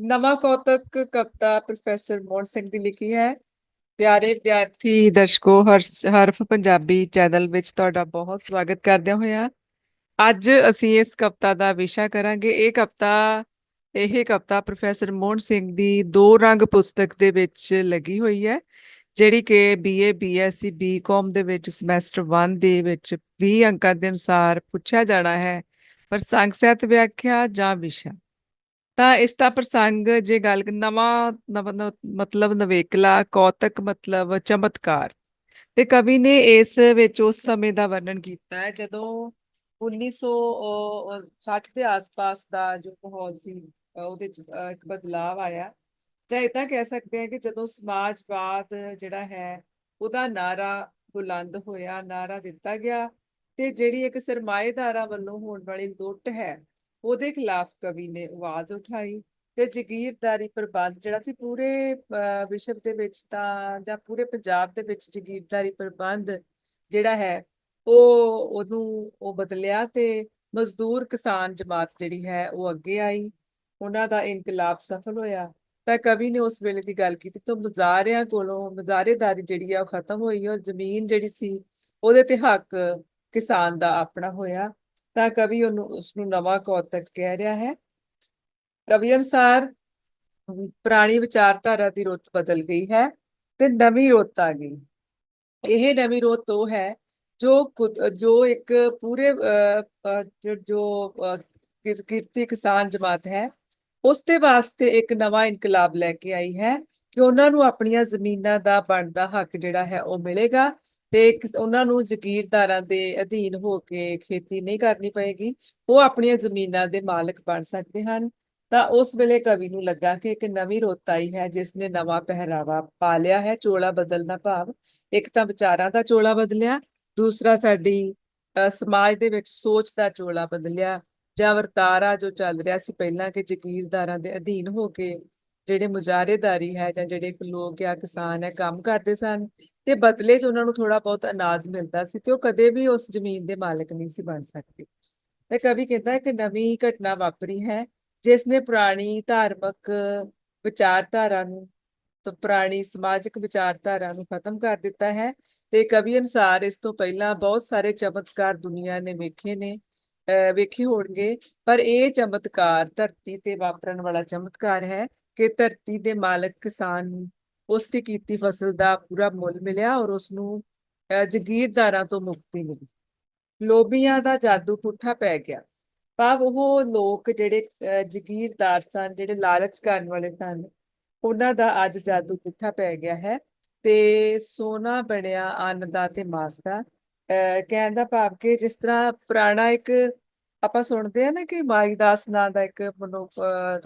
ਨਵਾਂ ਕੌਤਕ ਕਵਿਤਾ ਪ੍ਰੋਫੈਸਰ ਮੋਹਨ ਸਿੰਘ ਦੀ ਲਿਖੀ ਹੈ। ਪਿਆਰੇ ਵਿਦਿਆਰਥੀ, ਦਰਸ਼ਕੋ, ਹਰਸ- ਹਰਫ ਪੰਜਾਬੀ ਚੈਨਲ ਵਿੱਚ ਤੁਹਾਡਾ ਬਹੁਤ ਸਵਾਗਤ ਕਰਦਿਆਂ ਹੋਇਆ। ਅੱਜ ਅਸੀਂ ਇਸ ਕਵਿਤਾ ਦਾ ਵਿਸ਼ਾ ਕਰਾਂਗੇ। ਇਹ ਕਵਿਤਾ ਇਹ ਕਵਿਤਾ ਪ੍ਰੋਫੈਸਰ ਮੋਹਨ ਸਿੰਘ ਦੀ ਦੋ ਰੰਗ ਪੁਸਤਕ ਦੇ ਵਿੱਚ ਲੱਗੀ ਹੋਈ ਹੈ, ਜਿਹੜੀ ਕਿ ਬੀਏ ਬੀਐਸਸੀ ਬੀਕਾਮ ਦੇ ਵਿੱਚ ਸਮੈਸਟਰ 1 ਦੇ ਵਿੱਚ 20 ਅੰਕਾਂ ਦੇ ਅਨੁਸਾਰ ਪੁੱਛਿਆ ਜਾਣਾ ਹੈ। ਪਰ ਸੰਗ ਸਹਿਤ ਵਿਆਖਿਆ ਜਾਂ ਵਿਸ਼ਾ? ਤਾਂ ਇਸ ਦਾ ਪ੍ਰਸੰਗ ਜੇ ਗੱਲ ਨਵਾਂ ਮਤਲਬ ਨਵੇਕਲਾ ਕੌਤਕ ਮਤਲਬ ਚਮਤਕਾਰ। ਤੇ ਕਵੀ ਨੇ ਇਸ ਵਿੱਚ ਉਸ ਸਮੇਂ ਦਾ ਵਰਣਨ ਕੀਤਾ ਹੈ ਜਦੋਂ 1960 ਦੇ ਆਸ-ਪਾਸ ਦਾ ਜੋ ਮਾਹੌਲ ਸੀ ਉਹਦੇ ਚ ਅ, ਇੱਕ ਬਦਲਾਅ ਆਇਆ। ਜਾਂ ਇਦਾਂ ਕਹਿ ਸਕਦੇ ਹਾਂ ਕਿ ਜਦੋਂ ਸਮਾਜਵਾਦ ਜਿਹੜਾ ਹੈ ਉਹਦਾ ਨਾਰਾ ਬੁਲੰਦ ਹੋਇਆ ਨਾਰਾ ਦਿੱਤਾ ਗਿਆ ਤੇ ਜਿਹੜੀ ਇੱਕ ਸਰਮਾਏਦਾਰਾਂ ਵੱਲੋਂ ਹੋਣ ਵਾਲੀ ਲੁੱਟ ਹੈ ਉਹਦੇ ਖਿਲਾਫ ਕਵੀ ਨੇ ਆਵਾਜ਼ ਉਠਾਈ ਤੇ ਜ਼ਗੀਰਦਾਰੀ ਪ੍ਰਬੰਧ ਜਿਹੜਾ ਸੀ ਪੂਰੇ ਵਿਸ਼ਵ ਦੇ ਵਿੱਚ ਤਾਂ, ਜਾਂ ਪੂਰੇ ਪੰਜਾਬ ਦੇ ਵਿੱਚ ਜ਼ਗੀਰਦਾਰੀ ਪ੍ਰਬੰਧ ਜਿਹੜਾ ਹੈ, ਉਹ, ਉਹਨੂੰ, ਉਹ ਬਦਲਿਆ ਤੇ ਮਜ਼ਦੂਰ ਕਿਸਾਨ ਜਮਾਤ ਜਿਹੜੀ ਹੈ, ਉਹ ਅੱਗੇ ਆਈ। ਉਹਨਾਂ ਦਾ ਇਨਕਲਾਬ ਸਫਲ ਹੋਇਆ। ਤਾਂ ਕਵੀ ਨੇ ਉਸ ਵੇਲੇ ਦੀ ਗੱਲ ਕੀਤੀ ਤਾਂ ਮੁਜ਼ਾਰਿਆਂ ਕੋਲੋਂ ਮੁਜ਼ਾਰੇਦਾਰੀ ਜਿਹੜੀ ਆ ਉਹ ਖਤਮ ਹੋਈ ਔਰ ਜ਼ਮੀਨ ਜਿਹੜੀ ਸੀ ਉਹਦੇ ਤੇ ਹੱਕ ਕਿਸਾਨ ਦਾ ਆਪਣਾ ਹੋਇਆ। ਤਾਂ ਕਵੀ ਉਹਨੂੰ ਉਸ ਨੂੰ ਨਵਾਂ ਕੌਤਕ ਕਹਿ ਰਿਹਾ ਹੈ। ਕਵੀ ਅਨੁਸਾਰ ਪੁਰਾਣੀ ਵਿਚਾਰਧਾਰਾ ਦੀ ਰੁੱਤ ਬਦਲ ਗਈ ਹੈ ਤੇ ਨਵੀਂ ਰੁੱਤ ਆ ਗਈ। ਇਹ ਨਵੀਂ ਰੁੱਤ ਉਹ ਹੈ ਜੋ ਖੁਦ- ਜੋ ਇੱਕ ਪੂਰੇ ਅਹ, ਜੋ ਕਿਰਤੀ ਕਿਸਾਨ ਜਮਾਤ ਹੈ ਉਸ ਦੇ ਵਾਸਤੇ ਇੱਕ ਨਵਾਂ ਇਨਕਲਾਬ ਲੈ ਕੇ ਆਈ ਹੈ ਕਿ ਉਹਨਾਂ ਨੂੰ ਆਪਣੀਆਂ ਜ਼ਮੀਨਾਂ ਦਾ ਬਣਦਾ ਹੱਕ ਜਿਹੜਾ ਹੈ ਉਹ ਮਿਲੇਗਾ ਤੇ ਉਹਨਾਂ ਨੂੰ ਜ਼ਗੀਰਦਾਰਾਂ ਦੇ ਅਧੀਨ ਹੋ ਕੇ ਖੇਤੀ ਨਹੀਂ ਕਰਨੀ ਪਏਗੀ ਉਹ ਆਪਣੀਆਂ ਜ਼ਮੀਨਾਂ ਦੇ ਮਾਲਕ ਬਣ ਸਕਦੇ ਹਨ। ਤਾਂ ਉਸ ਵੇਲੇ ਕਵੀ ਨੂੰ ਲੱਗਾ ਕਿ ਇੱਕ ਨਵੀਂ ਰੁੱਤ ਆਈ ਹੈ ਜਿਸ ਨੇ ਨਵਾਂ ਪਹਿਰਾਵਾ ਪਾ ਲਿਆ ਹੈ ਚੋਲਾ ਬਦਲਣਾ ਭਾਵ ਇੱਕ ਤਾਂ ਵਿਚਾਰਾਂ ਦਾ ਚੋਲਾ ਬਦਲਿਆ ਦੂਸਰਾ ਸਾਡੀ ਅ, ਸਮਾਜ ਦੇ ਵਿੱਚ ਸੋਚ ਦਾ ਚੋਲਾ ਬਦਲਿਆ ਜਾਂ ਵਰਤਾਰਾ ਜੋ ਚੱਲ ਰਿਹਾ ਸੀ ਪਹਿਲਾਂ ਕਿ ਜ਼ਗੀਰਦਾਰਾਂ ਦੇ ਅਧੀਨ ਹੋ ਕੇ ਜਿਹੜੇ ਮੁਜ਼ਾਹਰੇਦਾਰੀ ਹੈ ਜਾਂ ਜਿਹੜੇ ਲੋਕ ਆ ਕਿਸਾਨ ਹੈ ਕੰਮ ਕਰਦੇ ਸਨ ਤੇ ਬਦਲੇ 'ਚ ਉਹਨਾਂ ਨੂੰ ਥੋੜਾ ਬਹੁਤ ਅਨਾਜ ਮਿਲਦਾ ਸੀ ਤੇ ਉਹ ਕਦੇ ਵੀ ਉਸ ਜ਼ਮੀਨ ਦੇ ਮਾਲਕ ਨਹੀਂ ਸੀ ਬਣ ਸਕਦੇ। ਤੇ ਕਵੀ ਕਹਿੰਦਾ ਹੈ ਕਿ ਨਵੀਂ ਘਟਨਾ ਵਾਪਰੀ ਹੈ, ਜਿਸ ਨੇ ਪੁਰਾਣੀ ਧਾਰਮਿਕ ਵਿਚਾਰਧਾਰਾ ਨੂੰ ਤੇ ਪੁਰਾਣੀ ਸਮਾਜਿਕ ਵਿਚਾਰਧਾਰਾ ਨੂੰ ਖਤਮ ਕਰ ਦਿੱਤਾ ਹੈ ਤੇ ਕਵੀ ਅਨੁਸਾਰ ਇਸ ਤੋਂ ਪਹਿਲਾਂ ਬਹੁਤ ਸਾਰੇ ਚਮਤਕਾਰ ਦੁਨੀਆ ਨੇ ਵੇਖੇ ਨੇ, ਅਹ ਵੇਖੇ ਹੋਣਗੇ, ਪਰ ਇਹ ਚਮਤਕਾਰ ਧਰਤੀ ਤੇ ਵਾਪਰਨ ਵਾਲਾ ਚਮਤਕਾਰ ਹੈ ਕਿ ਧਰਤੀ ਦੇ ਮਾਲਕ ਕਿਸਾਨ ਨੂੰ ਉਸ ਦੀ ਕੀਤੀ ਫਸਲ ਦਾ ਪੂਰਾ ਮੁੱਲ ਮਿਲਿਆ ਔਰ ਉਸ ਨੂੰ ਜ਼ਗੀਰਦਾਰਾਂ ਤੋਂ ਮੁਕਤੀ ਮਿਲੀ। ਲੋਭੀਆਂ ਦਾ ਜਾਦੂ ਪੁੱਠਾ ਪੈ ਗਿਆ। ਭਾਵ ਉਹ ਲੋਕ ਜਿਹੜੇ ਜ਼ਗੀਰਦਾਰ ਸਨ ਜਿਹੜੇ ਲਾਲਚ ਕਰਨ ਵਾਲੇ ਸਨ ਉਹਨਾਂ ਦਾ ਅੱਜ ਜਾਦੂ ਪੁੱਠਾ ਪੈ ਗਿਆ ਹੈ ਤੇ ਸੋਨਾ ਬਣਿਆ ਅੰਨ ਦਾ ਤੇ ਮਾਸ। ਦਾ ਅਹ, ਕਹਿਣ ਦਾ ਭਾਵ ਕਿ ਜਿਸ ਤਰ੍ਹਾਂ ਪੁਰਾਣਾ ਇੱਕ ਆਪਾਂ ਸੁਣਦੇ ਆ ਨਾ ਕਿ ਮਾਈ ਦਾਸ ਨਾਂ ਦਾ ਇੱਕ ਮਨੁੱਖ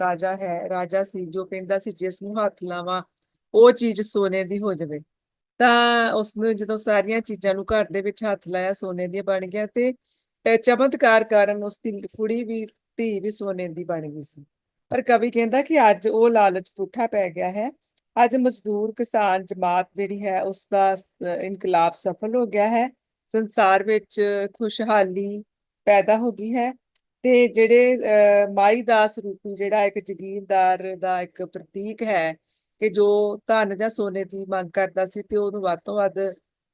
ਰਾਜਾ ਹੈ, ਰਾਜਾ ਸੀ, ਜੋ ਕਹਿੰਦਾ ਸੀ ਜਿਸ ਨੂੰ ਹੱਥ ਲਾਵਾਂ, ਉਹ ਚੀਜ਼ ਸੋਨੇ ਦੀ ਹੋ ਜਾਵੇ। ਤਾਂ ਉਸਨੂੰ ਜਦੋਂ ਸਾਰੀਆਂ ਚੀਜ਼ਾਂ ਨੂੰ ਘਰ ਦੇ ਵਿੱਚ ਹੱਥ ਲਾਇਆ, ਸੋਨੇ ਦੀਆਂ ਬਣ ਗਿਆ ਤੇ ਚਮਤਕਾਰ ਕਾਰਨ ਉਸ ਦੀ ਕੁੜੀ ਵੀ, ਧੀ ਵੀ ਸੋਨੇ ਦੀ ਬਣ ਗਈ ਸੀ। ਪਰ ਕਵੀ ਕਹਿੰਦਾ ਕਿ ਅੱਜ ਉਹ ਲਾਲਚ ਪੁੱਠਾ ਪੈ ਗਿਆ ਹੈ। ਅੱਜ ਮਜ਼ਦੂਰ, ਕਿਸਾਨ, ਜਮਾਤ ਜਿਹੜੀ ਹੈ ਉਸ ਦਾ ਇਨਕਲਾਬ ਸਫਲ ਹੋ ਗਿਆ ਹੈ। ਸੰਸਾਰ ਵਿੱਚ ਖੁਸ਼ਹਾਲੀ ਪੈਦਾ ਹੋ ਗਈ ਹੈ ਤੇ ਜਿਹੜੇ ਅਹ, ਮਾਈਦਾਸ ਰੂਪੀ ਜਿਹੜਾ ਇੱਕ ਜ਼ਗੀਰਦਾਰ ਦਾ ਇੱਕ ਪ੍ਰਤੀਕ ਹੈ ਕਿ ਜੋ ਧਨ ਜਾਂ ਸੋਨੇ ਦੀ ਮੰਗ ਕਰਦਾ ਸੀ ਤੇ ਉਹਨੂੰ ਵੱਧ ਤੋਂ ਵੱਧ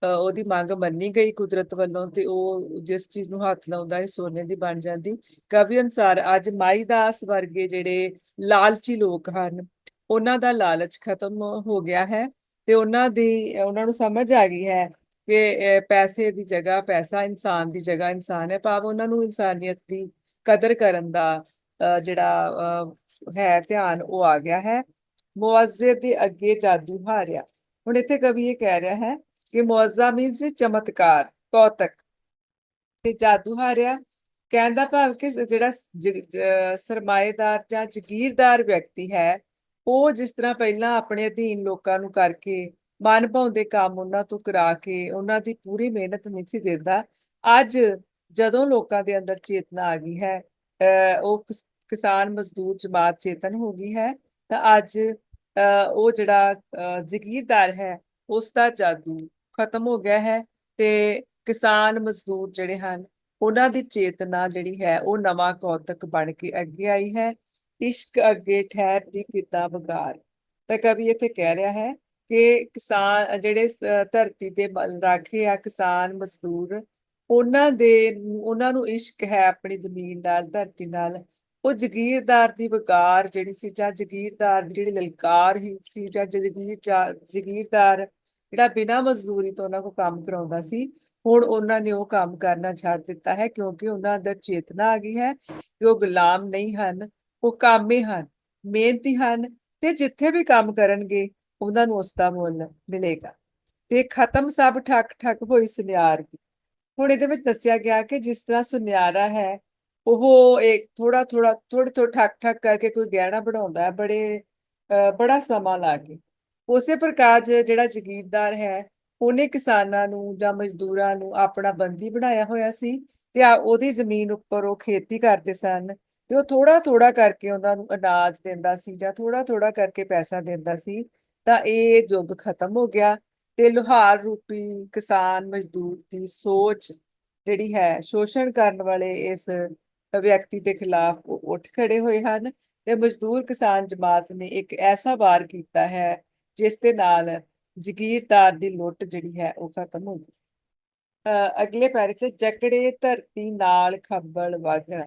ਉਹਦੀ ਮੰਗ ਮੰਨੀ ਗਈ ਕੁਦਰਤ ਵੱਲੋਂ ਤੇ ਉਹ ਜਿਸ ਚੀਜ਼ ਨੂੰ ਹੱਥ ਲਾਉਂਦਾ ਹੈ ਸੋਨੇ ਦੀ ਬਣ ਜਾਂਦੀ। ਕਵੀ ਅਨੁਸਾਰ ਅੱਜ ਮਾਈ ਦਾਸ ਵਰਗੇ ਜਿਹੜੇ ਲਾਲਚੀ ਲੋਕ ਹਨ ਉਹਨਾਂ ਦਾ ਲਾਲਚ ਖਤਮ ਹੋ ਗਿਆ ਹੈ ਤੇ ਉਹਨਾਂ ਦੀ ਉਹਨਾਂ ਨੂੰ ਸਮਝ ਆ ਗਈ ਹੈ ਕਿ ਪੈਸੇ ਦੀ ਜਗ੍ਹਾ, ਪੈਸਾ ਇਨਸਾਨ ਦੀ ਜਗ੍ਹਾ ਇਨਸਾਨ ਹੈ, ਭਾਵ ਉਹਨਾਂ ਨੂੰ ਇਨਸਾਨੀਅਤ ਦੀ ਕਦਰ ਕਰਨ ਦਾ ਜਿਹੜਾ ਹੈ, ਧਿਆਨ ਉਹ ਆ ਗਿਆ ਹੈ। ਮੁਆਜ਼ੇ ਦੇ ਅੱਗੇ ਜਾਦੂ ਹਾਰਿਆ। ਹੁਣ ਇੱਥੇ ਕਵੀ ਇਹ ਕਹਿ ਰਿਹਾ ਹੈ ਕਿ ਮੁਆਜ਼ਾ ਮੀਨਸ ਚਮਤਕਾਰ, ਕੌਤਕ। ਤੇ ਜਾਦੂ ਹਾਰਿਆ, ਕਹਿੰਦਾ ਭਾਵ ਕਿ ਜਿਹੜਾ ਸਰਮਾਏਦਾਰ ਜਾਂ ਜ਼ਗੀਰਦਾਰ ਵਿਅਕਤੀ ਹੈ, ਉਹ ਜਿਸ ਤਰ੍ਹਾਂ ਪਹਿਲਾਂ ਆਪਣੇ ਅਧੀਨ ਲੋਕਾਂ ਨੂੰ ਕਰਕੇ ਮਨ ਭਾਉਂਦੇ ਕੰਮ ਉਹਨਾਂ ਤੋਂ ਕਰਾ ਕੇ ਉਹਨਾਂ ਦੀ ਪੂਰੀ ਮਿਹਨਤ ਨਹੀਂ ਸੀ ਦਿੰਦਾ। ਅੱਜ ਜਦੋਂ ਲੋਕਾਂ ਦੇ ਅੰਦਰ ਚੇਤਨਾ ਆ ਗਈ ਹੈ, ਅਹ ਉਹ ਕਿਸਾਨ ਮਜ਼ਦੂਰ ਜਮਾਤ ਚੇਤਨ ਹੋ ਗਈ ਹੈ, ਤਾਂ ਅੱਜ, ਅਹ ਉਹ ਜਿਹੜਾ, ਅਹ ਜ਼ਗੀਰਦਾਰ ਹੈ ਉਸ ਦਾ ਜਾਦੂ ਖਤਮ ਹੋ ਗਿਆ ਹੈ ਤੇ ਕਿਸਾਨ ਮਜ਼ਦੂਰ ਜਿਹੜੇ ਹਨ, ਉਹਨਾਂ ਦੀ ਚੇਤਨਾ ਜਿਹੜੀ ਹੈ, ਉਹ ਨਵਾਂ ਕੌਤਕ ਬਣ ਕੇ ਅੱਗੇ ਆਈ ਹੈ। ਇਸ਼ਕ ਅੱਗੇ ਠਹਿਰ ਦੀ ਕਿੱਦਾਂ ਵਗਾਰ। ਤਾਂ ਕਵੀ ਇੱਥੇ ਕਹਿ ਰਿਹਾ ਹੈ ਕਿ ਕਿਸਾਨ ਜਿਹੜੇ ਧਰਤੀ ਦੇ ਰਾਖੇ ਆ ਕਿਸਾਨ, ਮਜ਼ਦੂਰ, ਉਹਨਾਂ ਦੇ, ਉਹਨਾਂ ਨੂੰ ਇਸ਼ਕ ਹੈ ਆਪਣੀ ਜ਼ਮੀਨ ਨਾਲ, ਧਰਤੀ ਨਾਲ। ਉਹ ਜ਼ਗੀਰਦਾਰ ਦੀ ਵਗਾਰ ਜਿਹੜੀ ਸੀ ਜਾਂ ਜ਼ਗੀਰਦਾਰ ਦੀ ਜਿਹੜੀ ਲਲਕਾਰ ਹੀ ਸੀ ਜਾਂ ਜ਼ਗੀਰ ਜ਼ਗੀਰਦਾਰ ਜਿਹੜਾ ਬਿਨਾਂ ਮਜ਼ਦੂਰੀ ਤੋਂ ਉਹਨਾਂ ਕੋਲ ਕੰਮ ਕਰਾਉਂਦਾ ਸੀ, ਹੁਣ ਉਹਨਾਂ ਨੇ ਉਹ ਕੰਮ ਕਰਨਾ ਛੱਡ ਦਿੱਤਾ ਹੈ ਕਿਉਂਕਿ ਉਹਨਾਂ ਅੰਦਰ ਚੇਤਨਾ ਆ ਗਈ ਹੈ ਕਿ ਉਹ ਗੁਲਾਮ ਨਹੀਂ ਹਨ, ਉਹ ਕਾਮੇ ਹਨ, ਮਿਹਨਤੀ ਹਨ ਤੇ ਜਿੱਥੇ ਵੀ ਕੰਮ ਕਰਨਗੇ ਉਹਨਾਂ ਨੂੰ ਉਸ ਦਾ ਮੁੱਲ ਮਿਲੇਗਾ। ਤੇ ਖਤਮ ਸਭ ਠੱਕ ਠੱਕ ਹੋਈ ਸੁਨਿਆਰ ਦੀ। ਹੁਣ ਇਹਦੇ ਵਿੱਚ ਦੱਸਿਆ ਗਿਆ ਕਿ ਜਿਸ ਤਰ੍ਹਾਂ ਸੁਨਿਆਰਾ ਹੈ, ਉਹ ਇੱਕ ਥੋੜਾ ਥੋੜਾ ਥੋੜੇ ਥੋੜੇ ਠੱਕ ਠੱਕ ਕਰਕੇ ਕੋਈ ਗਹਿਣਾ ਬਣਾਉਂਦਾ ਹੈ, ਬੜੇ ਬੜਾ ਸਮਾਂ ਲਾ ਕੇ। ਉਸੇ ਪ੍ਰਕਾਰ ਜਿਹੜਾ ਜ਼ਗੀਰਦਾਰ ਹੈ, ਉਹਨੇ ਕਿਸਾਨਾਂ ਨੂੰ ਜਾਂ ਮਜ਼ਦੂਰਾਂ ਨੂੰ ਆਪਣਾ ਬੰਦੀ ਬਣਾਇਆ ਹੋਇਆ ਸੀ ਤੇ ਆ ਉਹਦੀ ਜ਼ਮੀਨ ਉੱਪਰ ਉਹ ਖੇਤੀ ਕਰਦੇ ਸਨ ਤੇ ਉਹ ਥੋੜਾ ਥੋੜਾ ਕਰਕੇ ਉਹਨਾਂ ਨੂੰ ਅਨਾਜ ਦਿੰਦਾ ਸੀ ਜਾਂ ਥੋੜਾ ਥੋੜਾ ਕਰਕੇ ਪੈਸਾ ਦਿੰਦਾ ਸੀ। ਤਾਂ ਇਹ ਯੁੱਗ ਖਤਮ ਹੋ ਗਿਆ ਤੇ ਲੁਹਾਰ ਰੂਪੀ ਕਿਸਾਨ ਮਜ਼ਦੂਰ ਦੀ ਸੋਚ ਜਿਹੜੀ ਹੈ ਸ਼ੋਸ਼ਣ ਕਰਨ ਵਾਲੇ ਇਸ ਵਿਅਕਤੀ ਦੇ ਖਿਲਾਫ ਉੱਠ ਖੜੇ ਹੋਏ ਹਨ ਤੇ ਮਜ਼ਦੂਰ ਕਿਸਾਨ ਜਮਾਤ ਨੇ ਇੱਕ ਐਸਾ ਵਾਰ ਕੀਤਾ ਹੈ ਜਿਸ ਦੇ ਨਾਲ ਜ਼ਗੀਰਦਾਰ ਦੀ ਲੁੱਟ ਜਿਹੜੀ ਹੈ ਉਹ ਖਤਮ ਹੋ ਗਈ। ਅਹ ਅਗਲੇ ਪੈਰੇ 'ਚ ਜਕੜੇ ਧਰਤੀ ਨਾਲ ਖੱਬਲ ਵਗਣਾ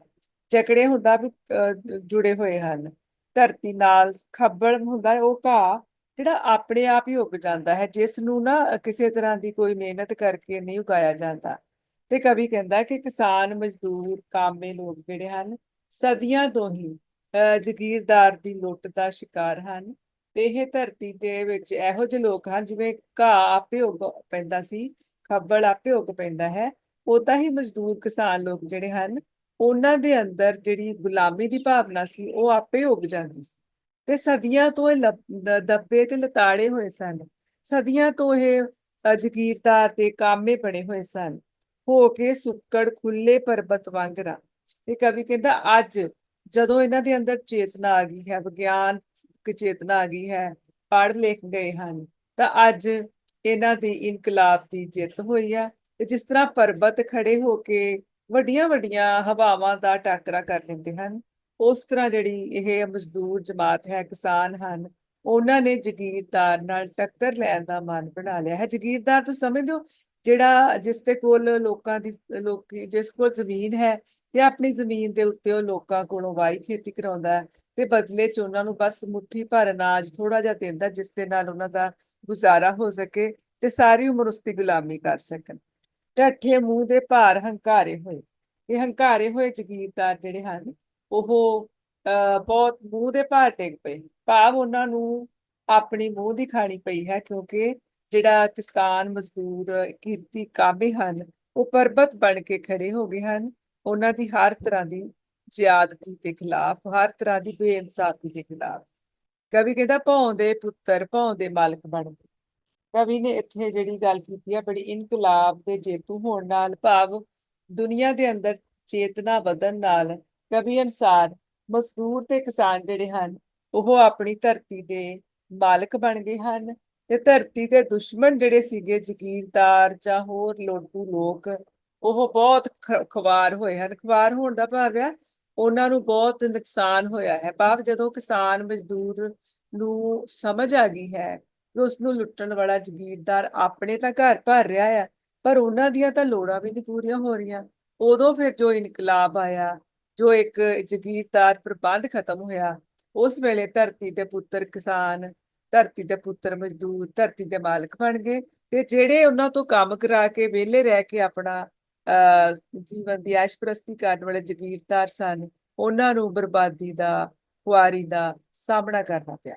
ਜਕੜੇ ਹੁੰਦਾ ਵੀ ਅਹ, ਜੁੜੇ ਹੋਏ ਹਨ। ਧਰਤੀ ਨਾਲ ਖੱਬਲ ਹੁੰਦਾ ਉਹ ਘਾਹ ਜਿਹੜਾ ਆਪਣੇ ਆਪ ਹੀ ਉੱਗ ਜਾਂਦਾ ਹੈ, ਜਿਸ ਨੂੰ ਨਾ ਕਿਸੇ ਤਰ੍ਹਾਂ ਦੀ ਕੋਈ ਮਿਹਨਤ ਕਰਕੇ ਨਹੀਂ ਉਗਾਇਆ ਜਾਂਦਾ। ਤੇ ਕਵੀ ਕਹਿੰਦਾ ਕਿ ਕਿਸਾਨ, ਮਜ਼ਦੂਰ, ਕਾਮੇ ਲੋਕ ਜਿਹੜੇ ਹਨ, ਸਦੀਆਂ ਤੋਂ ਹੀ ਜ਼ਗੀਰਦਾਰ ਦੀ ਲੁੱਟ ਦਾ ਸ਼ਿਕਾਰ ਹਨ। ਤੇ ਇਹ ਧਰਤੀ ਦੇ ਵਿੱਚ ਇਹੋ ਜਿਹੇ ਲੋਕ ਹਨ, ਜਿਵੇਂ ਘਾਹ ਆਪੇ ਉੱਗ ਪੈਂਦਾ ਸੀ, ਖੱਬਲ ਆਪੇ ਉੱਗ ਪੈਂਦਾ ਹੈ। ਉਦਾਂ ਹੀ ਮਜ਼ਦੂਰ ਕਿਸਾਨ ਲੋਕ ਜਿਹੜੇ ਹਨ, ਉਹਨਾਂ ਦੇ ਅੰਦਰ ਜਿਹੜੀ ਗੁਲਾਮੀ ਦੀ ਭਾਵਨਾ ਸੀ, ਉਹ ਆਪੇ ਉੱਗ ਜਾਂਦੀ ਸੀ। ਤੇ ਸਦੀਆਂ ਤੋਂ ਇਹ ਲੱਭ- ਦੱਬੇ ਤੇ ਲਤਾੜੇ ਹੋਏ ਸਨ। ਸਦੀਆਂ ਤੋਂ ਇਹ ਜ਼ਗੀਰਦਾਰ ਤੇ ਕਾਮੇ ਬਣੇ ਹੋਏ ਸਨ। ਹੋ ਕੇ ਸੁੱਕੜ ਖੁੱਲੇ ਪਰਬਤ ਵਾਂਗਰਾ ਤੇ ਕਵੀ ਕਹਿੰਦਾ, ਅੱਜ ਜਦੋਂ ਇਹਨਾਂ ਦੇ ਅੰਦਰ ਚੇਤਨਾ ਆ ਗਈ ਹੈ, ਵਿਗਿਆਨ ਕਿ ਚੇਤਨਾ ਆ ਗਈ ਹੈ, ਪੜ੍ਹ ਲਿਖ ਗਏ ਹਨ, ਤਾਂ ਅੱਜ ਇਹਨਾਂ ਦੀ ਇਨਕਲਾਬ ਦੀ ਜਿੱਤ ਹੋਈ ਹੈ। ਤੇ ਜਿਸ ਤਰ੍ਹਾਂ ਪਰਬਤ ਖੜੇ ਹੋ ਕੇ ਵੱਡੀਆਂ ਵੱਡੀਆਂ ਹਵਾਵਾਂ ਦਾ ਟਾਕਰਾ ਕਰ ਲੈਂਦੇ ਹਨ ਉਸ ਤਰ੍ਹਾਂ ਜਿਹੜੀ ਇਹ ਮਜ਼ਦੂਰ ਜਮਾਤ ਹੈ, ਕਿਸਾਨ ਹਨ, ਉਹਨਾਂ ਨੇ ਜ਼ਗੀਰਦਾਰ ਨਾਲ ਟੱਕਰ ਲੈਣ ਦਾ ਮਨ ਬਣਾ ਲਿਆ ਹੈ। ਜ਼ਗੀਰਦਾਰ ਤੁਸੀਂ ਸਮਝਦੇ ਹੋ ਜਿਹੜਾ ਜਿਸ ਦੇ ਕੋਲ ਲੋਕਾਂ ਦੀ, ਲੋਕੀ ਜਿਸ ਕੋਲ ਜ਼ਮੀਨ ਹੈ ਤੇ ਆਪਣੀ ਜ਼ਮੀਨ ਦੇ ਉੱਤੇ ਉਹ ਲੋਕਾਂ ਕੋਲੋਂ ਵਾਈ ਖੇਤੀ ਕਰਾਉਂਦਾ ਤੇ ਬਦਲੇ 'ਚ ਉਹਨਾਂ ਨੂੰ ਬਸ ਮੁੱਠੀ ਭਰ ਅਨਾਜ ਥੋੜਾ ਜਿਹਾ ਦਿੰਦਾ ਜਿਸ ਦੇ ਨਾਲ ਉਹਨਾਂ ਦਾ ਗੁਜ਼ਾਰਾ ਹੋ ਸਕੇ ਤੇ ਸਾਰੀ ਉਮਰ ਉਸ ਦੀ ਗੁਲਾਮੀ ਕਰ ਸਕਣ। ਢੱਠੇ ਮੂੰਹ ਦੇ ਭਾਰ ਹੰਕਾਰੇ ਹੋਏ। ਇਹ ਹੰਕਾਰੇ ਹੋਏ ਜ਼ਗੀਰਦਾਰ ਜਿਹੜੇ ਹਨ ਉਹ ਅਹ, ਬਹੁਤ ਮੂੰਹ ਦੇ ਭਾਰ ਟੇਕ ਪਏ। ਭਾਵ ਉਹਨਾਂ ਨੂੰ ਆਪਣੀ ਮੂੰਹ ਦੀ ਖਾਣੀ ਪਈ ਹੈ ਕਿਉਂਕਿ ਜਿਹੜਾ ਕਿਸਾਨ ਮਜ਼ਦੂਰ ਕਿਰਤੀ ਕਾਮੇ ਹਨ ਉਹ ਪਰਬਤ ਬਣ ਕੇ ਖੜੇ ਹੋ ਗਏ ਹਨ। ਉਹਨਾਂ ਦੀ ਹਰ ਤਰ੍ਹਾਂ ਦੀ ਜ਼ਿਆਦਤੀ ਦੇ ਖਿਲਾਫ ਹਰ ਤਰ੍ਹਾਂ ਦੀ ਬੇਇਨਸਾਫੀ ਦੇ ਖਿਲਾਫ। ਕਵੀ ਕਹਿੰਦਾ ਭੌਂ ਦੇ ਪੁੱਤਰ ਭੌਂ ਦੇ ਮਾਲਕ ਬਣ ਗਏ। ਕਵੀ ਨੇ ਇੱਥੇ ਜਿਹੜੀ ਗੱਲ ਕੀਤੀ ਹੈ ਬੜੀ ਇਨਕਲਾਬ ਦੇ ਜੇਤੂ ਹੋਣ ਨਾਲ ਭਾਵ ਦੁਨੀਆ ਦੇ ਅੰਦਰ ਚੇਤਨਾ ਵਧਣ ਨਾਲ ਕਵੀ ਅਨੁਸਾਰ ਮਜ਼ਦੂਰ ਤੇ ਕਿਸਾਨ ਜਿਹੜੇ ਹਨ, ਉਹ ਆਪਣੀ ਧਰਤੀ ਦੇ ਮਾਲਕ ਬਣ ਗਏ ਹਨ ਤੇ ਧਰਤੀ ਦੇ ਦੁਸ਼ਮਣ ਜਿਹੜੇ ਸੀਗੇ ਜ਼ਗੀਰਦਾਰ ਜਾਂ ਹੋਰ ਲੋਟੂ ਲੋਕ, ਉਹ ਬਹੁਤ ਖ- ਖੁਆਰ ਹੋਏ ਹਨ। ਖੁਆਰ ਹੋਣ ਦਾ ਭਾਵ ਹੈ ਉਹਨਾਂ ਨੂੰ ਬਹੁਤ ਨੁਕਸਾਨ ਹੋਇਆ ਹੈ। ਭਾਵ ਜਦੋਂ ਕਿਸਾਨ ਮਜ਼ਦੂਰ ਨੂੰ ਸਮਝ ਆ ਗਈ ਹੈ ਕਿ ਉਸ ਨੂੰ ਲੁੱਟਣ ਵਾਲਾ ਜ਼ਗੀਰਦਾਰ ਆਪਣੇ ਤਾਂ ਘਰ ਭਰ ਰਿਹਾ ਹੈ ਪਰ ਉਹਨਾਂ ਦੀਆਂ ਤਾਂ ਲੋੜਾਂ ਵੀ ਨਹੀਂ ਪੂਰੀਆਂ ਹੋ ਰਹੀਆਂ। ਉਦੋਂ ਫਿਰ ਜੋ ਇਨਕਲਾਬ ਆਇਆ ਜੋ ਇੱਕ ਜ਼ਗੀਰਦਾਰ ਪ੍ਰਬੰਧ ਖਤਮ ਹੋਇਆ, ਉਸ ਵੇਲੇ ਧਰਤੀ ਦੇ ਪੁੱਤਰ ਕਿਸਾਨ, ਧਰਤੀ ਦੇ ਪੁੱਤਰ ਮਜ਼ਦੂਰ, ਧਰਤੀ ਦੇ ਮਾਲਕ ਬਣ ਗਏ ਤੇ ਜਿਹੜੇ ਉਹਨਾਂ ਤੋਂ ਕੰਮ ਕਰਾ ਕੇ ਵਿਹਲੇ ਰਹਿ ਕੇ ਆਪਣਾ, ਅਹ, ਜੀਵਨ ਦੀ ਐਸ਼ਪ੍ਰਸਤੀ ਕਰਨ ਵਾਲੇ ਜ਼ਗੀਰਦਾਰ ਸਨ, ਉਹਨਾਂ ਨੂੰ ਬਰਬਾਦੀ ਦਾ ਖੁਆਰੀ ਦਾ ਸਾਹਮਣਾ ਕਰਨਾ ਪਿਆ।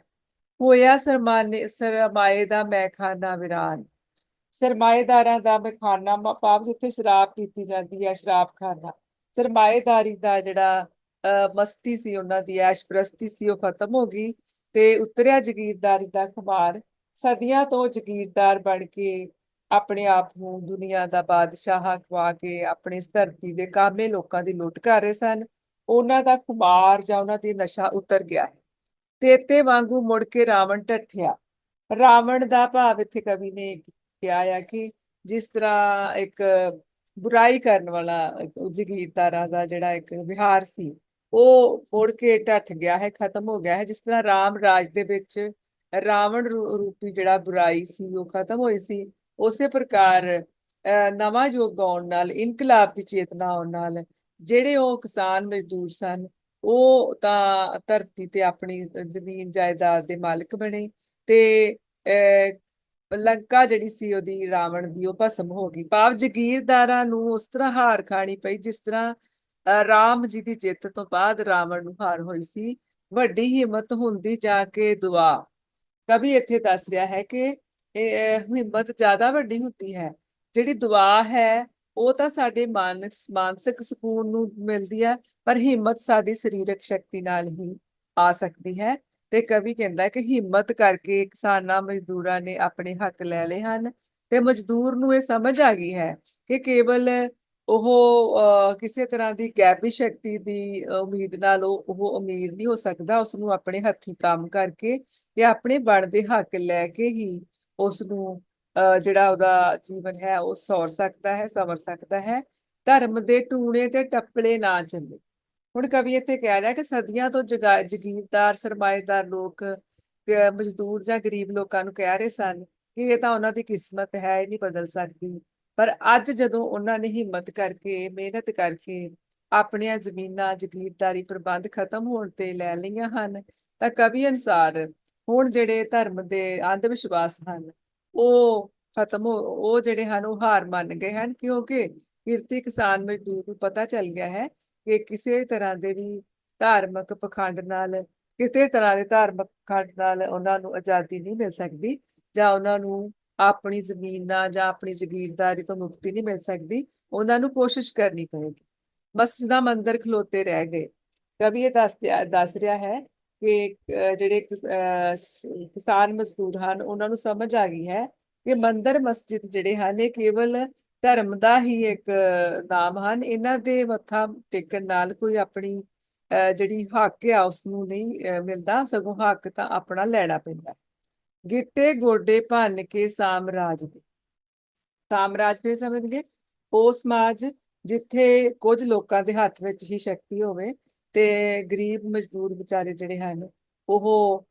ਹੋਇਆ ਸਰਮਾਨੇ ਸਰਮਾਏ ਦਾ ਮੈਖਾਨਾ ਵਿਰਾਨ। ਸਰਮਾਏਦਾਰਾਂ ਦਾ ਮੈਖਾਨਾ ਮ- ਭਾਵ ਜਿੱਥੇ ਸ਼ਰਾਬ ਪੀਤੀ ਜਾਂਦੀ ਹੈ, ਸ਼ਰਾਬ ਖਾਨਾ। ਸਰਮਾਏਦਾਰੀ ਦਾ ਜਿਹੜਾ ਮਸਤੀ ਸੀ ਉਹਨਾਂ ਦੀ ਐਸ਼ਪ੍ਰਸਤੀ ਸੀ, ਉਹ ਖਤਮ ਹੋ ਗਈ ਤੇ ਉਤਰਿਆ ਜ਼ਗੀਰਦਾਰੀ ਦਾ ਖੁਮਾਰ, ਸਦੀਆਂ ਤੋਂ ਜ਼ਗੀਰਦਾਰ ਬਣ ਕੇ ਆਪਣੇ ਆਪ ਨੂੰ ਦੁਨੀਆ ਦਾ ਬਾਦਸ਼ਾਹ ਖਵਾ ਕੇ ਆਪਣੀ ਇਸ ਧਰਤੀ ਦੇ ਕਾਮੇ ਲੋਕਾਂ ਦੀ ਲੁੱਟ ਕਰ ਰਹੇ ਸਨ, ਉਹਨਾਂ ਦਾ ਖੁਮਾਰ ਜਾਂ ਉਹਨਾਂ ਦੀ ਨਸ਼ਾ ਉਤਰ ਗਿਆ ਹੈ। ਤੇਤੇ ਵਾਂਗੂ ਮੁੜ ਕੇ ਰਾਵਣ ਢੱਠਿਆ। ਰਾਵਣ ਦਾ ਭਾਵ ਇੱਥੇ ਕਵੀ ਨੇ ਕਿਹਾ ਆ ਕਿ ਜਿਸ ਤਰ੍ਹਾਂ ਇੱਕ ਬੁਰਾਈ ਕਰਨ ਵਾਲਾ ਜਗੀਰ ਜ਼ਗੀਰਦਾਰਾਂ ਦਾ ਜਿਹੜਾ ਇੱਕ ਵਿਹਾਰ ਸੀ ਉਹ ਮੁੜ ਕੇ ਢੱਠ ਗਿਆ ਹੈ ਖਤਮ ਹੋ ਗਿਆ ਹੈ ਜਿਸ ਤਰ੍ਹਾਂ ਰਾਮ ਰਾਜ ਦੇ ਵਿੱਚ ਰਾਵਣ ਰੂਪੀ ਜਿਹੜਾ ਬੁਰਾਈ ਸੀ ਉਹ ਖਤਮ ਹੋਈ ਸੀ ਉਸੇ ਪ੍ਰਕਾਰ ਅਹ, ਨਵਾਂ ਯੁੱਗ ਆਉਣ ਨਾਲ ਇਨਕਲਾਬ ਦੀ ਚੇਤਨਾ ਆਉਣ ਨਾਲ ਜਿਹੜੇ ਉਹ ਕਿਸਾਨ ਮਜ਼ਦੂਰ ਸਨ ਉਹ ਤਾਂ ਧਰਤੀ ਤੇ ਆਪਣੀ ਜ਼ਮੀਨ ਜਾਇਦਾਦ ਦੇ ਮਾਲਕ ਬਣੇ ਤੇ ਅਹ, ਲੰਕਾ ਜਿਹੜੀ ਸੀ ਉਹਦੀ ਰਾਵਣ ਦੀ, ਉਹ ਭਸਮ ਹੋ ਗਈ। ਭਾਵ ਜ਼ਗੀਰਦਾਰਾਂ ਨੂੰ ਉਸ ਤਰ੍ਹਾਂ ਹਾਰ ਖਾਣੀ ਪਈ, ਜਿਸ ਤਰ੍ਹਾਂ ਰਾਮ ਜੀ ਦੀ ਜਿੱਤ ਤੋਂ ਬਾਅਦ ਰਾਵਣ ਨੂੰ ਹਾਰ ਹੋਈ ਸੀ। ਵੱਡੀ ਹਿੰਮਤ ਹੁੰਦੀ ਜਾ ਕੇ ਦੁਆ। ਕਵੀ ਇੱਥੇ ਦੱਸ ਰਿਹਾ ਹੈ ਕਿ ਹਿੰਮਤ ਜ਼ਿਆਦਾ ਵੱਡੀ ਹੁੰਦੀ ਹੈ। ਜਿਹੜੀ ਦੁਆ ਹੈ, ਉਹ ਤਾਂ ਸਾਡੇ ਮਾਨਸ, ਮਾਨਸਿਕ ਸਕੂਨ ਨੂੰ ਮਿਲਦੀ ਹੈ, ਪਰ ਹਿੰਮਤ ਸਾਡੀ ਸਰੀਰਕ ਸ਼ਕਤੀ ਨਾਲ ਹੀ ਆ ਸਕਦੀ ਹੈ। ਤੇ ਕਵੀ ਕਹਿੰਦਾ ਕਿ ਹਿੰਮਤ ਕਰਕੇ ਕਿਸਾਨਾਂ ਮਜ਼ਦੂਰਾਂ ਨੇ ਆਪਣੇ ਹੱਕ ਲੈ ਲਏ ਹਨ ਤੇ ਮਜ਼ਦੂਰ ਨੂੰ ਇਹ ਸਮਝ ਆ ਗਈ ਹੈ ਕਿ ਕੇਵਲ ਉਹ ਕਿਸੇ ਤਰ੍ਹਾਂ ਦੀ ਗੈਬੀ ਸ਼ਕਤੀ ਦੀ ਉਮੀਦ ਨਾਲ ਉਹ ਅਮੀਰ ਨਹੀਂ ਹੋ ਸਕਦਾ ਉਸ ਨੂੰ ਆਪਣੇ ਹੱਥੀਂ ਕੰਮ ਕਰਕੇ ਤੇ ਆਪਣੇ ਬਣਦੇ ਹੱਕ ਲੈ ਕੇ ਹੀ ਉਸ ਨੂੰ ਅਹ, ਜਿਹੜਾ ਉਹਦਾ ਜੀਵਨ ਹੈ ਉਹ ਸੌਰ ਸਕਦਾ ਹੈ ਸੰਵਰ ਸਕਦਾ ਹੈ ਧਰਮ ਦੇ ਟੂਣੇ ਤੇ ਟੱਪਲੇ ਨਾ ਚੱਲੇ। ਹੁਣ ਕਵੀ ਇੱਥੇ ਕਹਿ ਰਿਹਾ ਕਿ ਸਦੀਆਂ ਤੋਂ ਜਗਾ- ਜ਼ਗੀਰਦਾਰ, ਸਰਮਾਏਦਾਰ ਲੋਕ ਮਜ਼ਦੂਰ ਜਾਂ ਗਰੀਬ ਲੋਕਾਂ ਨੂੰ ਕਹਿ ਰਹੇ ਸਨ ਕਿ ਇਹ ਤਾਂ ਉਹਨਾਂ ਦੀ ਕਿਸਮਤ ਹੈ, ਇਹ ਨਹੀਂ ਬਦਲ ਸਕਦੀ। ਪਰ ਅੱਜ ਜਦੋਂ ਉਹਨਾਂ ਨੇ ਹਿੰਮਤ ਕਰਕੇ, ਮਿਹਨਤ ਕਰਕੇ ਆਪਣੀਆਂ ਜ਼ਮੀਨਾਂ, ਜ਼ਗੀਰਦਾਰੀ ਪ੍ਰਬੰਧ ਖਤਮ ਹੋਣ ਤੇ ਲੈ ਲਈਆਂ ਹਨ, ਤਾਂ ਕਵੀ ਅਨੁਸਾਰ ਹੁਣ ਜਿਹੜੇ ਧਰਮ ਦੇ ਅੰਧ ਵਿਸ਼ਵਾਸ ਹਨ, ਉਹ ਖਤਮ ਹੋ, ਉਹ ਜਿਹੜੇ ਹਨ, ਉਹ ਹਾਰ ਮੰਨ ਗਏ ਹਨ, ਕਿਉਂਕਿ ਕਿਰਤੀ ਕਿਸਾਨ ਮਜ਼ਦੂਰ ਨੂੰ ਪਤਾ ਚੱਲ ਗਿਆ ਹੈ ਕਿ ਕਿਸੇ ਤਰ੍ਹਾਂ ਦੇ ਵੀ ਧਾਰਮਿਕ ਪਖੰਡ ਨਾਲ ਕਿਸੇ ਤਰ੍ਹਾਂ ਦੇ ਧਾਰਮਿਕ ਪਖੰਡ ਨਾਲ ਉਹਨਾਂ ਨੂੰ ਆਜ਼ਾਦੀ ਨਹੀਂ ਮਿਲ ਸਕਦੀ ਜਾਂ ਉਹਨਾਂ ਨੂੰ ਆਪਣੀ ਜ਼ਮੀਨਾਂ ਜਾਂ ਆਪਣੀ ਜ਼ਗੀਰਦਾਰੀ ਤੋਂ ਮੁਕਤੀ ਨਹੀਂ ਮਿਲ ਸਕਦੀ ਉਹਨਾਂ ਨੂੰ ਕੋਸ਼ਿਸ਼ ਕਰਨੀ ਪਏਗੀ। ਮਸਜਿਦਾਂ ਮੰਦਰ ਖਲੋਤੇ ਰਹਿ ਗਏ। ਕਵੀ ਇਹ ਦੱਸ ਦੱਸ ਰਿਹਾ ਹੈ ਕਿ ਜਿਹੜੇ ਅਹ, ਕਿਸਾਨ ਮਜ਼ਦੂਰ ਹਨ ਉਹਨਾਂ ਨੂੰ ਸਮਝ ਆ ਗਈ ਹੈ ਕਿ ਮੰਦਰ ਮਸਜਿਦ ਜਿਹੜੇ ਹਨ ਇਹ ਕੇਵਲ ਧਰਮ ਦਾ ਹੀ ਇੱਕ ਨਾਮ ਹਨ। ਇਹਨਾਂ ਦੇ ਮੱਥਾ ਟੇਕਣ ਨਾਲ ਕੋਈ ਆਪਣੀ ਅਹ, ਜਿਹੜੀ ਹੱਕ ਆ ਉਸ ਨੂੰ ਨਹੀਂ ਮਿਲਦਾ। ਸਗੋਂ ਹੱਕ ਤਾਂ ਆਪਣਾ ਲੈਣਾ ਪੈਂਦਾ। ਗਿੱਟੇ ਗੋਡੇ ਭੰਨ ਕੇ ਸਾਮਰਾਜ ਦੇ। ਸਾਮਰਾਜ ਦੇ ਸਮਝਗੇ ਉਹ ਸਮਾਜ ਜਿੱਥੇ ਕੁਝ ਲੋਕਾਂ ਦੇ ਹੱਥ ਵਿੱਚ ਹੀ ਸ਼ਕਤੀ ਹੋਵੇ ਤੇ ਗਰੀਬ ਮਜ਼ਦੂਰ ਵਿਚਾਰੇ ਜਿਹੜੇ ਹਨ ਉਹ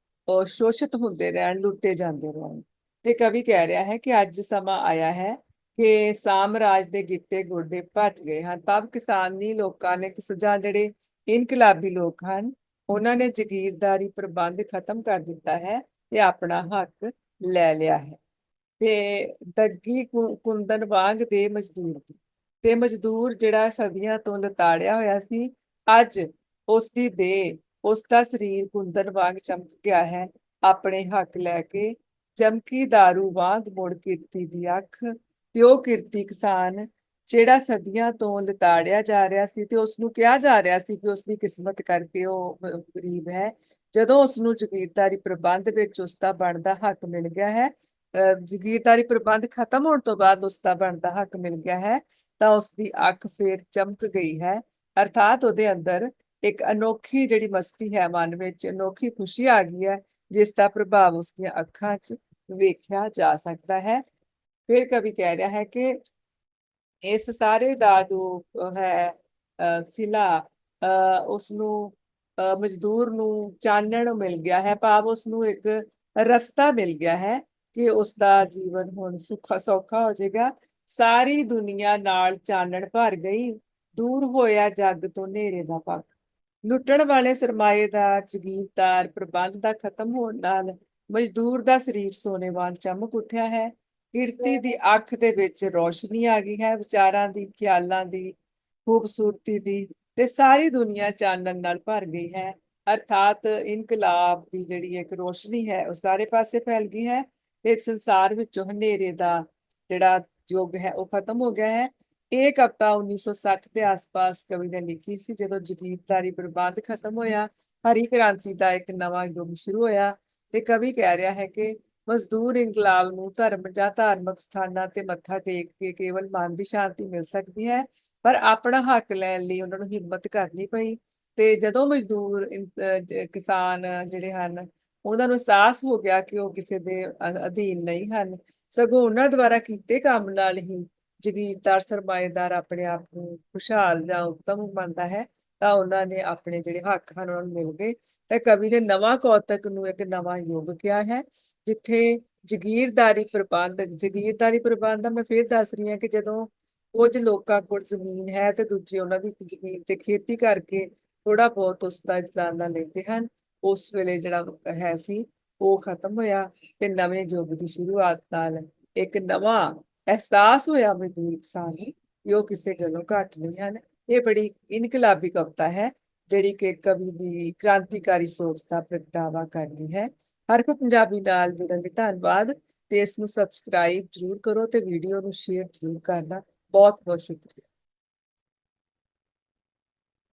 ਸ਼ੋਸ਼ਿਤ ਹੁੰਦੇ ਰਹਿਣ ਲੁੱਟੇ ਜਾਂਦੇ ਰਹਿਣ। ਤੇ ਕਵੀ ਕਹਿ ਰਿਹਾ ਹੈ ਕਿ ਅੱਜ ਸਮਾਂ ਆਇਆ ਹੈ ਕਿ ਸਾਮਰਾਜ ਦੇ ਗਿੱਟੇ ਗੋਡੇ ਭੱਜ ਗਏ ਹਨ। ਭਾਵ ਕਿਸਾਨੀ ਲੋਕਾਂ ਨੇ ਕਿਸ ਜਾਂ ਜਿਹੜੇ ਇਨਕਲਾਬੀ ਲੋਕ ਹਨ, ਉਹਨਾਂ ਨੇ ਜ਼ਗੀਰਦਾਰੀ ਪ੍ਰਬੰਧ ਖਤਮ ਕਰ ਦਿੱਤਾ ਹੈ ਤੇ ਆਪਣਾ ਹੱਕ ਲੈ ਲਿਆ ਹੈ। ਤੇ ਦੱਗੀ ਕੁੰਦਨ ਵਾਂਗ ਦੇ ਮਜ਼ਦੂਰ ਦੀ, ਤੇ ਮਜ਼ਦੂਰ ਜਿਹੜਾ ਸਦੀਆਂ ਤੋਂ ਲਤਾੜਿਆ ਹੋਇਆ ਸੀ, ਅੱਜ ਉਸ ਦੀ ਦੇਹ ਉਸ ਦਾ ਸਰੀਰ ਕੁੰਦਨ ਵਾਂਗ ਚਮਕ ਗਿਆ ਹੈ। ਆਪਣੇ ਹੱਕ ਲੈ ਕੇ ਚਮਕੀ ਦਾਰੂ ਵਾਂਗ ਮੁੜ ਕਿਰਤੀ ਦੀ ਅੱਖ ਤੇ ਉਹ ਕਿਰਤੀ ਕਿਸਾਨ ਜਿਹੜਾ ਸਦੀਆਂ ਤੋਂ ਲਤਾੜਿਆ ਜਾ ਰਿਹਾ ਸੀ ਤੇ ਉਸ ਨੂੰ ਕਿਹਾ ਜਾ ਰਿਹਾ ਸੀ ਕਿ ਉਸ ਦੀ ਕਿਸਮਤ ਕਰਕੇ ਉਹ ਗਰੀਬ ਹੈ। ਜਦੋਂ ਉਸ ਨੂੰ ਜ਼ਗੀਰਦਾਰੀ ਪ੍ਰਬੰਧ ਵਿੱਚ ਉਸ ਦਾ ਬਣਦਾ ਹੱਕ ਮਿਲ ਗਿਆ ਹੈ ਜ਼ਗੀਰਦਾਰੀ ਪ੍ਰਬੰਧ ਖਤਮ ਹੋਣ ਤੋਂ ਬਾਅਦ ਉਸ ਦਾ ਬਣਦਾ ਹੱਕ ਮਿਲ ਗਿਆ ਹੈ, ਤਾਂ ਉਸ ਦੀ ਅੱਖ ਫੇਰ ਚਮਕ ਗਈ ਹੈ। ਅਰਥਾਤ ਉਹਦੇ ਅੰਦਰ ਇੱਕ ਅਨੋਖੀ ਜਿਹੜੀ ਮਸਤੀ ਹੈ ਮਨ ਵਿੱਚ, ਅਨੋਖੀ ਖੁਸ਼ੀ ਆ ਗਈ ਹੈ, ਜਿਸ ਦਾ ਪ੍ਰਭਾਵ ਉਸ ਦੀਆਂ ਅੱਖਾਂ 'ਚ ਵੇਖਿਆ ਜਾ ਸਕਦਾ ਹੈ। ਫਿਰ ਕਵੀ ਕਹਿ ਰਿਹਾ ਹੈ ਕਿ ਇਸ ਸਾਰੇ ਦਾ ਜੋ ਹੈ ਅਹ, ਸਿਲਾ ਉਸ ਨੂੰ ਮਜ਼ਦੂਰ ਨੂੰ ਚਾਨਣ ਮਿਲ ਗਿਆ ਹੈ ਭਾਵ ਉਸ ਨੂੰ ਇੱਕ ਰਸਤਾ ਮਿਲ ਗਿਆ ਹੈ ਕਿ ਉਸ ਦਾ ਜੀਵਨ ਹੁਣ ਸੁੱਖਾ ਸੌਖਾ ਹੋ ਜਾਏਗਾ। ਸਾਰੀ ਦੁਨੀਆ ਨਾਲ ਚਾਨਣ ਭਰ ਗਈ ਦੂਰ ਹੋਇਆ ਜੱਗ ਤੋਂ ਹਨੇਰੇ ਦਾ ਪੱਖ। ਲੁੱਟਣ ਵਾਲੇ ਸਰਮਾਏ ਦਾ ਜ਼ਗੀਰਦਾਰ ਪ੍ਰਬੰਧ ਦਾ ਖਤਮ ਹੋਣ ਨਾਲ ਮਜ਼ਦੂਰ ਦਾ ਸਰੀਰ ਸੋਨੇ ਵਾਂਗ ਚਮਕ ਉੱਠਿਆ ਹੈ। ਕਿਰਤੀ ਦੀ ਅੱਖ ਦੇ ਵਿੱਚ ਰੋਸ਼ਨੀ ਆ ਗਈ ਹੈ, ਵਿਚਾਰਾਂ ਦੀ, ਖਿਆਲਾਂ ਦੀ, ਖੂਬਸੂਰਤੀ ਦੀ ਤੇ ਸਾਰੀ ਦੁਨੀਆ ਚਾਨਣ ਨਾਲ ਭਰ ਗਈ ਹੈ। ਅਰਥਾਤ ਇਨਕਲਾਬ ਦੀ ਜਿਹੜੀ ਇੱਕ ਰੋਸ਼ਨੀ ਹੈ, ਉਹ ਸਾਰੇ ਪਾਸੇ ਫੈਲ ਗਈ ਹੈ ਤੇ ਸੰਸਾਰ ਵਿੱਚੋਂ ਹਨੇਰੇ ਦਾ ਜਿਹੜਾ ਯੁੱਗ ਹੈ, ਉਹ ਖਤਮ ਹੋ ਗਿਆ ਹੈ। ਇਹ ਕਵਿਤਾ 1960 ਦੇ ਆਸ-ਪਾਸ ਕਵੀ ਨੇ ਲਿਖੀ ਸੀ, ਜਦੋਂ ਜ਼ਗੀਰਦਾਰੀ ਪ੍ਰਬੰਧ ਖਤਮ ਹੋਇਆ, ਹਰੀ ਕ੍ਰਾਂਤੀ ਦਾ ਇੱਕ ਨਵਾਂ ਯੁੱਗ ਸ਼ੁਰੂ ਹੋਇਆ ਤੇ ਕਵੀ ਕਹਿ ਰਿਹਾ ਹੈ ਕਿ ਮਜ਼ਦੂਰ ਇਨਕਲਾਬ ਨੂੰ ਧਰਮ ਜਾਂ ਧਾਰਮਿਕ ਸਥਾਨਾਂ ਤੇ ਮੱਥਾ ਟੇਕ ਕੇ ਕੇਵਲ ਮਨ ਦੀ ਸ਼ਾਂਤੀ ਮਿਲ ਸਕਦੀ ਹੈ, ਪਰ ਆਪਣਾ ਹੱਕ ਲੈਣ ਲਈ ਉਹਨਾਂ ਨੂੰ ਹਿੰਮਤ ਕਰਨੀ ਪਈ ਤੇ ਜਦੋਂ ਮਜ਼ਦੂਰ ਕਿਸਾਨ ਜਿਹੜੇ ਹਨ, ਉਹਨਾਂ ਨੂੰ ਅਹਿਸਾਸ ਹੋ ਗਿਆ ਕਿ ਉਹ ਕਿਸੇ ਦੇ ਅ- ਅਧੀਨ ਨਹੀਂ ਹਨ, ਸਗੋਂ ਉਹਨਾਂ ਦੁਆਰਾ ਕੀਤੇ ਕੰਮ ਨਾਲ ਹੀ ਜ਼ਗੀਰਦਾਰ ਸਰਮਾਏਦਾਰ ਆਪਣੇ ਆਪ ਨੂੰ ਖੁਸ਼ਹਾਲ ਜਾਂ ਉੱਤਮ ਮੰਨਦਾ ਹੈ ਤਾਂ ਉਹਨਾਂ ਨੇ ਆਪਣੇ ਜਿਹੜੇ ਹੱਕ ਹਨ ਉਹਨਾਂ ਨੂੰ ਮਿਲ ਗਏ। ਤੇ ਕਵੀ ਨੇ ਨਵਾਂ ਕੌਤਕ ਨੂੰ ਇੱਕ ਨਵਾਂ ਯੁੱਗ ਕਿਹਾ ਹੈ, ਜਿੱਥੇ ਜ਼ਗੀਰਦਾਰੀ ਪ੍ਰਬੰਧ ਜ਼ਗੀਰਦਾਰੀ ਪ੍ਰਬੰਧ ਦਾ ਮੈਂ ਫਿਰ ਦੱਸ ਰਹੀ ਹਾਂ ਕਿ ਜਦੋਂ ਕੁਝ ਲੋਕਾਂ ਕੋਲ ਜ਼ਮੀਨ ਹੈ ਤੇ ਦੂਜੇ ਉਹਨਾਂ ਦੀ ਜ਼ਮੀਨ ਤੇ ਖੇਤੀ ਕਰਕੇ ਥੋੜਾ ਬਹੁਤ ਉਸ ਦਾ ਇਜਾਜ਼ਾ ਲੈਂਦੇ ਹਨ, ਉਸ ਵੇਲੇ ਜਿਹੜਾ ਹੈ ਸੀ, ਉਹ ਖਤਮ ਹੋਇਆ ਤੇ ਨਵੇਂ ਯੁੱਗ ਦੀ ਸ਼ੁਰੂਆਤ ਨਾਲ ਇੱਕ ਨਵਾਂ ਅਹਿਸਾਸ ਹੋਇਆ ਮਜ਼ਦੂਰ ਕਿਸਾਨ ਨੂੰ ਕਿ ਉਹ ਕਿਸੇ ਗੱਲੋਂ ਘੱਟ ਨਹੀਂ ਹਨ। ਇਹ ਬੜੀ ਇਨਕਲਾਬੀ ਕਵਿਤਾ ਹੈ, ਜਿਹੜੀ ਕਿ ਕਵੀ ਦੀ ਕ੍ਰਾਂਤੀਕਾਰੀ ਸੋਚ ਦਾ ਪ੍ਰਗਟਾਵਾ ਕਰਦੀ ਹੈ। ਹਰ ਕੋ ਪੰਜਾਬੀ ਨਾਲ ਜੁੜਨ ਲਈ ਧੰਨਵਾਦ ਤੇ ਇਸ ਨੂੰ ਸਬਸਕ੍ਰਾਈਬ ਜਰੂਰ ਕਰੋ ਤੇ ਵੀਡੀਓ ਨੂੰ ਸ਼ੇਅਰ ਜਰੂਰ ਕਰਨਾ। ਬਹੁਤ ਬਹੁਤ ਸ਼ੁਕਰੀਆ।